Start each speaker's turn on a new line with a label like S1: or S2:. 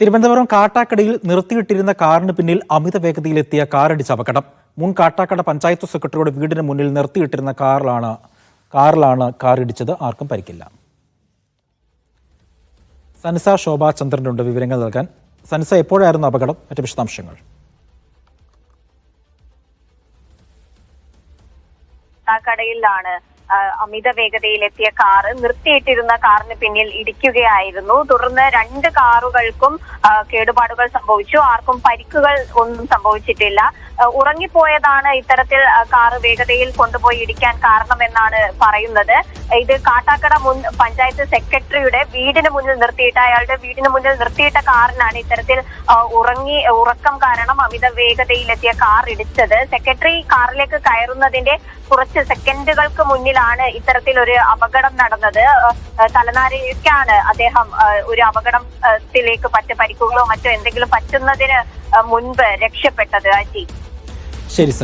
S1: തിരുവനന്തപുരം കാട്ടാക്കടയിൽ നിർത്തിയിട്ടിരുന്ന കാറിന് പിന്നിൽ അമിത വേഗതയിലെത്തിയ കാറടിച്ച അപകടം. മുൻ കാട്ടാക്കട പഞ്ചായത്ത് സെക്രട്ടറിയുടെ വീടിന് മുന്നിൽ നിർത്തിയിട്ടിരുന്ന കാറിലാണ് കാറിലാണ് കാറിടിച്ചത്. ആർക്കും പരിക്കില്ല. സൻസ ശോഭാ ചന്ദ്രനുണ്ട്. വിവരങ്ങൾ നൽകാൻ സൻസ എപ്പോഴായിരുന്നു അപകടം? മറ്റു വിശദാംശങ്ങൾ.
S2: കടയിലാണ് അമിത വേഗതയിലെത്തിയ കാറ് നിർത്തിയിട്ടിരുന്ന കാറിന് പിന്നിൽ ഇടിക്കുകയായിരുന്നു. തുടർന്ന് രണ്ട് കാറുകൾക്കും കേടുപാടുകൾ സംഭവിച്ചു. ആർക്കും പരിക്കുകൾ ഒന്നും സംഭവിച്ചിട്ടില്ല. ഉറങ്ങിപ്പോയതാണ് ഇത്തരത്തിൽ കാറ് വേഗതയിൽ കൊണ്ടുപോയി ഇടിക്കാൻ കാരണമെന്നാണ് പറയുന്നത്. ഇത് കാട്ടാക്കട മുൻ പഞ്ചായത്ത് സെക്രട്ടറിയുടെ വീടിന് മുന്നിൽ നിർത്തിയിട്ട അയാളുടെ വീടിന് മുന്നിൽ നിർത്തിയിട്ട കാറിനാണ് ഇത്തരത്തിൽ ഉറങ്ങി ഉറക്കം കാരണം അമിത വേഗതയിലെത്തിയ കാർ ഇടിച്ചത്. സെക്രട്ടറി കാറിലേക്ക് കയറുന്നതിന്റെ കുറച്ച് സെക്കൻഡുകൾക്ക് മുന്നിലാണ് ഇത്തരത്തിൽ ഒരു അപകടം നടന്നത്. തലനാരിക്കാണ് അദ്ദേഹം ഒരു അപകടത്തിലേക്ക് പറ്റ പരിക്കുകളോ മറ്റോ എന്തെങ്കിലും പറ്റുന്നതിന് മുൻപ് രക്ഷപ്പെട്ടത്. അജി
S1: ശരി